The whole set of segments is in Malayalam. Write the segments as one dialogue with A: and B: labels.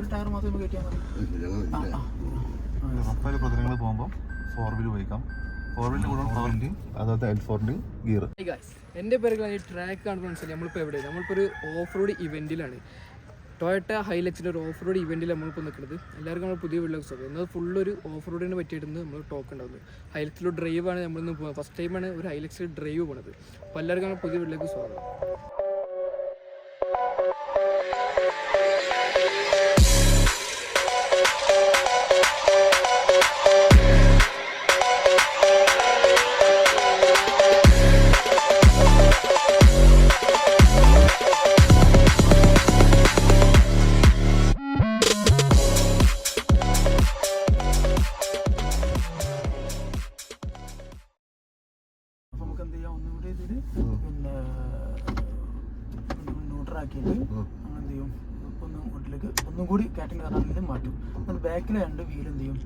A: ഒരു ടയർ കയറ്റിയാൽ മതി.
B: പോകുമ്പോൾ ഫോർ വീൽ ഉപയോഗിക്കാം.
C: എന്റെ പേര് ട്രാക്ക് കോൺഫറൻസ് നമ്മളിപ്പോൾ എവിടെ? നമ്മളിപ്പോൾ ഒരു ഓഫ് റോഡ് ഇവന്റിലാണ് ടൊയറ്റ ഹൈലക്സിന്റെ ഒരു ഓഫ് റോഡ് ഇവന്റിൽ നമ്മളിപ്പോൾ നിൽക്കുന്നത് എല്ലാവർക്കും നമ്മൾ പുതിയ വീട്ടിലേക്ക് സ്വാഗതം. എന്നാൽ ഫുൾ ഒരു ഓഫ് റോഡിനെ പറ്റിയിട്ടുണ്ട് നമ്മൾ ടോക്ക് ഉണ്ടാവുന്നത് ഹൈലക്സിലൊരു ഡ്രൈവാണ് നമ്മളിന്ന് പോകുന്നത് ഫസ്റ്റ് ടൈമാണ് ഒരു ഹൈലക്സിൽ ഡ്രൈവ് പോണത്. അപ്പോൾ എല്ലാവർക്കും നമ്മൾ പുതിയ വീട്ടിലേക്ക് സ്വാഗതം.
A: ന്യൂട്രാക്കിയിട്ട് നമ്മൾ എന്ത് ചെയ്യും ഒന്ന് വീട്ടിലേക്ക് ഒന്നും കൂടി കാറ്റിംഗ് കറങ്ങാൻ മാറ്റും. അത് ബാക്കിലെ രണ്ട് വീൽ എന്ത് ചെയ്യും?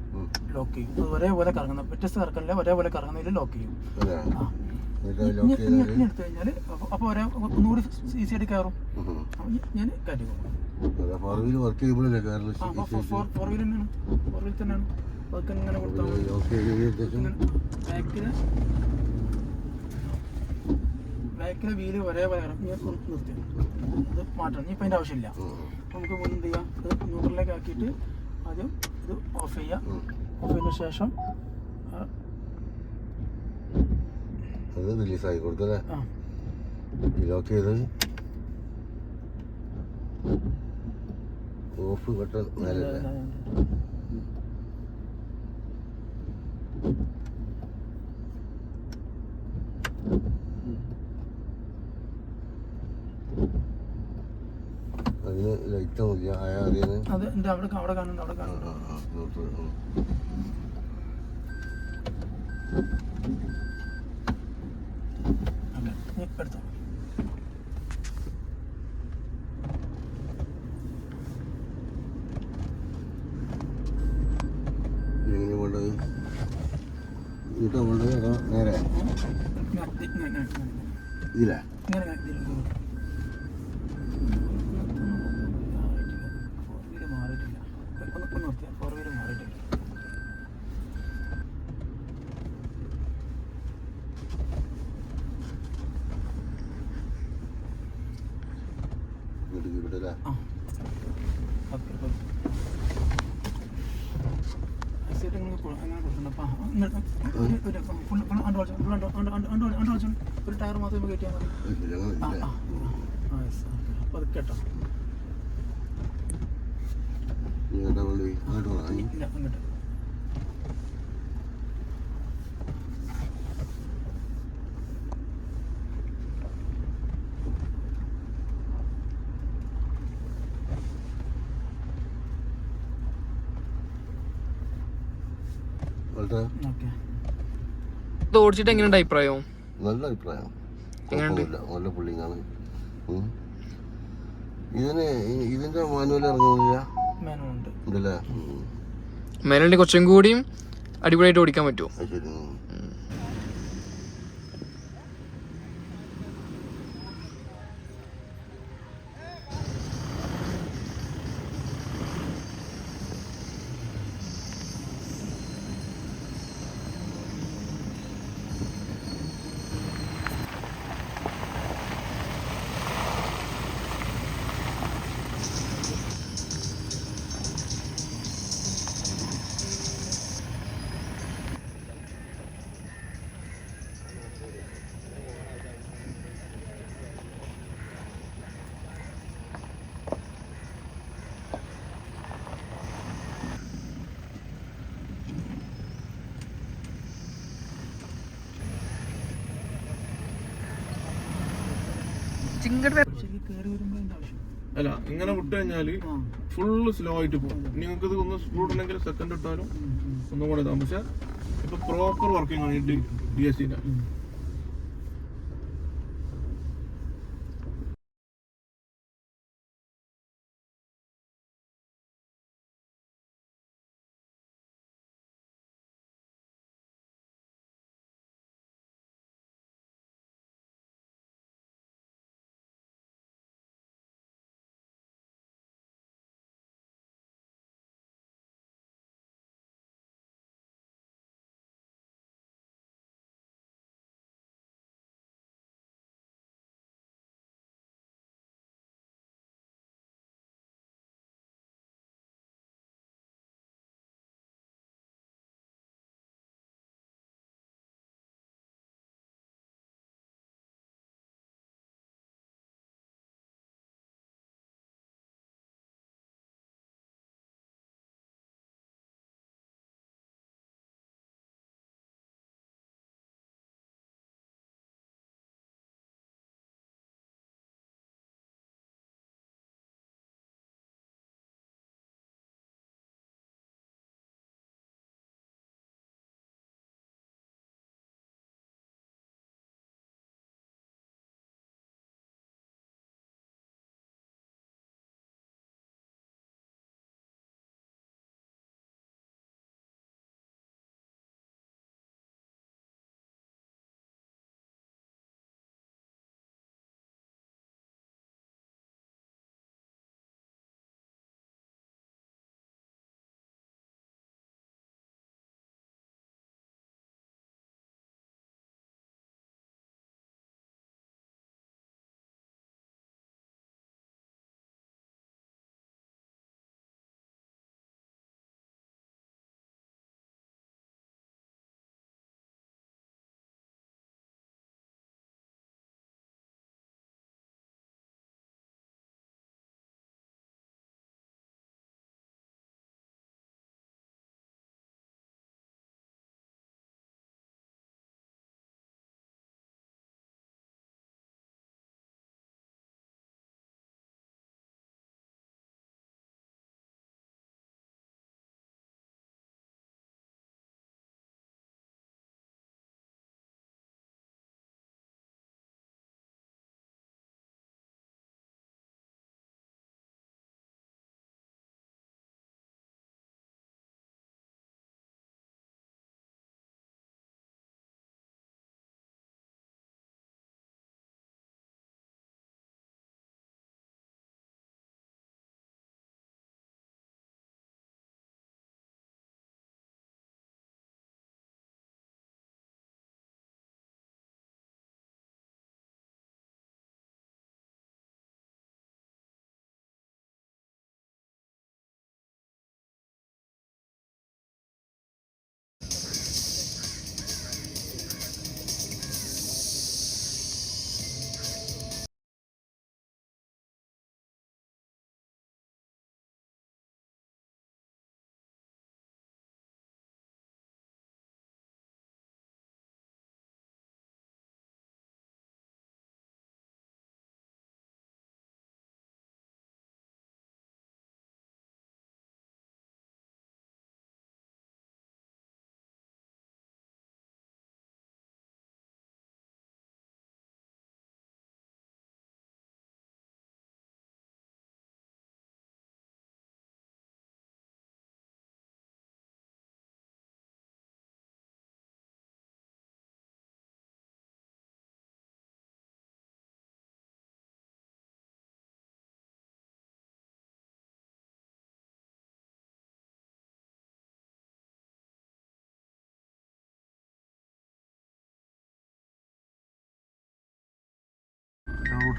A: ലോക്ക് ചെയ്യും. അത് ഒരേപോലെ കറങ്ങുന്ന വ്യത്യസ്ത കറക്കല്ല ഒരേപോലെ കറങ്ങുന്നതിൽ ലോക്ക് ചെയ്യും. ആ. എടുത്തു കഴിഞ്ഞാൽ അപ്പോൾ ഒരേ ഒന്നുകൂടി ഈസി ആയിട്ട് കയറും. ഞാൻ കാറ്റി
D: ഫോർ വീൽ വർക്ക് ചെയ്യുമ്പോഴല്ലേ
A: ഫോർ തന്നെയാണ്. ഫോർ തന്നെയാണ്. ഇങ്ങനെ കൊടുത്താൽ
D: ഓക്കെ
A: ബാക്കിലെ വീൽ ഒരേപോലെ കറങ്ങും ഞാൻ നിർത്തി. ഇത് മാറ്റണം. ഇപ്പം അതിന്റെ ആവശ്യമില്ല. നമുക്ക് എന്ത് ചെയ്യാം? ഇത് ന്യൂട്രലിലേക്ക് ആക്കിയിട്ട് ആദ്യം ഇത് ഓഫ് ചെയ്യാം. ഓഫ് ചെയ്തതിന് ശേഷം
D: അത് റിലീസായി കൊടുത്തല്ലേ ലോക്ക് ചെയ്ത്. ഓഫ് ബട്ടൺ മേലെ അതിന് ലൈറ്റ് മതി. ആയ അറിയാന്
A: അത് എന്റെ അവിടെ അവിടെ കാണുന്നുണ്ട് അവിടെ കാണുന്നുണ്ട്. എടുത്തോ.
D: എങ്ങനെ വേണ്ടത് ഇട്ടാ വേണ്ടത് അതോ നേരെ? ഇതിലാ
A: ഇങ്ങനെ ഇങ്ങനെ ഇതിൽ ഫോർ വീൽ മാറിയിട്ടില്ല ഒന്ന് ഒന്ന് നിർത്തിയാൽ ഫോർ വീൽ മാറിയിട്ടില്ല
D: ഇങ്ങോട്ട് ഇവിടെ
A: ആ ഓക്കെ ഓക്കെ സീറ്റ് ഇങ്ങനെ കൊ- അങ്ങനെ കൊടുക്കണം അപ്പം ഇങ്ങോട്ട് ഒരു ഒരു ഫുൾ ഫുൾ അണ്ട് വലിച്ചോ ഫുൾ അണ്ട് അണ്ട് അണ്ട് അണ്ട് അണ്ട് വലിച്ചോ ഒരു ടയർ മാത്രമേ കയറ്റിയാൽ മതി. അത് കേട്ടോ. ഇല്ല അങ്ങോട്ട്
C: ഇത് ഓടിച്ചിട്ട് എങ്ങനെയുണ്ട് അഭിപ്രായം?
D: നല്ല അഭിപ്രായം? നല്ല പുള്ളിങ്ങാണ്. ഇതിന് ഇതിന്റെ മാനുവൽ ഇറങ്ങുന്നില്ല?
A: മാനുണ്ട്
D: ഉണ്ടല്ലേ.
C: മേലുണ്ടെങ്കിൽ കുറച്ചും കൂടിയും അടിപൊളിയായിട്ട് ഓടിക്കാൻ പറ്റുമോ?
B: അല്ല ഇങ്ങനെ വിട്ട്
A: കഴിഞ്ഞാൽ
B: ഫുള്ള് സ്ലോ ആയിട്ട് പോകും. നിങ്ങൾക്ക് ഇത് ഒന്ന് ഉണ്ടെങ്കിൽ സെക്കൻഡ് ഇട്ടാലും ഒന്നും കൂടെ ഇതാകും പക്ഷെ ഇപ്പൊ പ്രോപ്പർ വർക്കിംഗ് ആണ് ഡി എസ് സിന്റെ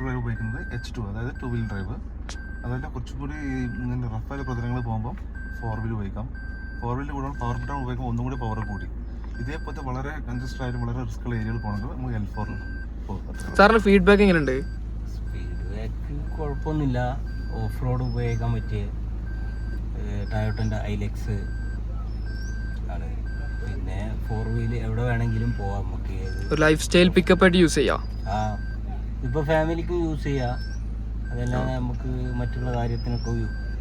E: ഡ്രൈവ് ഉപയോഗിക്കുന്നത് എച്ച് ടു അതായത് ടു വീൽ ഡ്രൈവ് അതല്ല കുറച്ചുകൂടി ഇങ്ങനെ റഫായ പ്രതലങ്ങൾ പോകുമ്പോൾ ഫോർ വീൽ ഉപയോഗിക്കാം. ഫോർ വീലിൽ കൂടുതൽ പവർ ബട്ടൺ ഉപയോഗിക്കുമ്പോൾ ഒന്നും കൂടി പവർ കൂടി. ഇതേപോലത്തെ വളരെ കൺജസ്റ്റഡ് ആയിട്ട് വളരെ റിസ്ക് ഉള്ള ഏരിയയിൽ പോകണമെങ്കിൽ നമുക്ക് എൽ ഫോറിൽ പോകും.
C: സാറിന് ഫീഡ്ബാക്ക് എങ്ങനെയുണ്ട്?
F: ഫീഡ്ബാക്ക് കുഴപ്പമൊന്നുമില്ല. ഓഫ് റോഡ് ഉപയോഗിക്കാൻ പറ്റിയ ടയോട്ടന്റെ ഐലെക്സ് ആണ്. പിന്നെ ഫോർ വീൽ എവിടെ വേണമെങ്കിലും പോവാം. നമുക്ക്
C: ഒരു ലൈഫ് സ്റ്റൈൽ പിക്കപ്പ് ആയിട്ട് യൂസ് ചെയ്യാം.
F: ആ. ഇപ്പോൾ ഫാമിലിക്കും യൂസ് ചെയ്യാം. അതല്ലാതെ നമുക്ക് മറ്റുള്ള കാര്യത്തിനൊക്കെ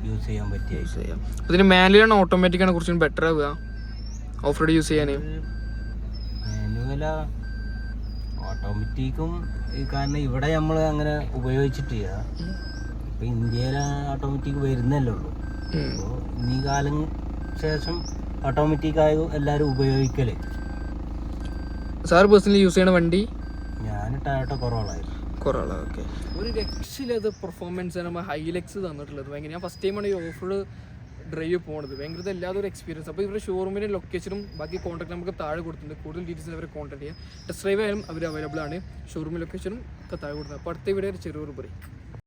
F: യൂസ് ചെയ്യാൻ പറ്റിയ
C: യൂസ് ചെയ്യാം. ഇതിന് മാനുവലാണ് ഓട്ടോമാറ്റിക് ആണ് കുറച്ചും ബെറ്റർ ആവുക. ഓഫ് റോഡ് യൂസ് ചെയ്യാൻ
F: മാനുവല ഓട്ടോമാറ്റിക്കും കാരണം ഇവിടെ നമ്മൾ അങ്ങനെ ഉപയോഗിച്ചിട്ടില്ല. ഇപ്പം ഇന്ത്യയിൽ ഓട്ടോമാറ്റിക് വരുന്നല്ലേ ഉള്ളൂ. അപ്പോൾ ഇന്നീ കാലം ശേഷം ഓട്ടോമാറ്റിക് ആയി എല്ലാവരും ഉപയോഗിക്കൽ.
C: സാർ പേഴ്സണലി യൂസ് ചെയ്യണ വണ്ടി?
F: ഞാൻ ടയോട്ട കുറവായിരുന്നു
C: കുറവാണ്. ഓക്കെ. ഒരു രക്ഷയിലത് പെർഫോമൻസ് നമ്മൾ ഹൈലെക്സ് തന്നിട്ടുള്ളത്. ഭയങ്കര ഞാൻ ഫസ്റ്റ് ടൈമാണ് ഈ ഓഫ് റോഡ് ഡ്രൈവ് പോണത്. ഭയങ്കര എല്ലാതും ഒരു എക്സ്പീരിയൻസ് അപ്പോൾ ഇവരുടെ ഷോറൂമിന്റെ ലൊക്കേഷനും ബാക്കി കോൺടാക്ട് നമുക്ക് താഴെ കൊടുത്തിട്ടുണ്ട്. കൂടുതൽ ഡീറ്റെയിൽസ് അവരെ കോൺടാക്ട് ചെയ്യാം. ടെസ്റ്റ് ഡ്രൈവ് ആയാലും അവർ അവൈലബിൾ ആണ്. ഷോറൂം ലൊക്കേഷനും ഒക്കെ താഴെ കൊടുത്തത് അപ്പോൾ അടുത്ത ഇവിടെ ഒരു ചെറിയൊരു ബ്രേക്ക്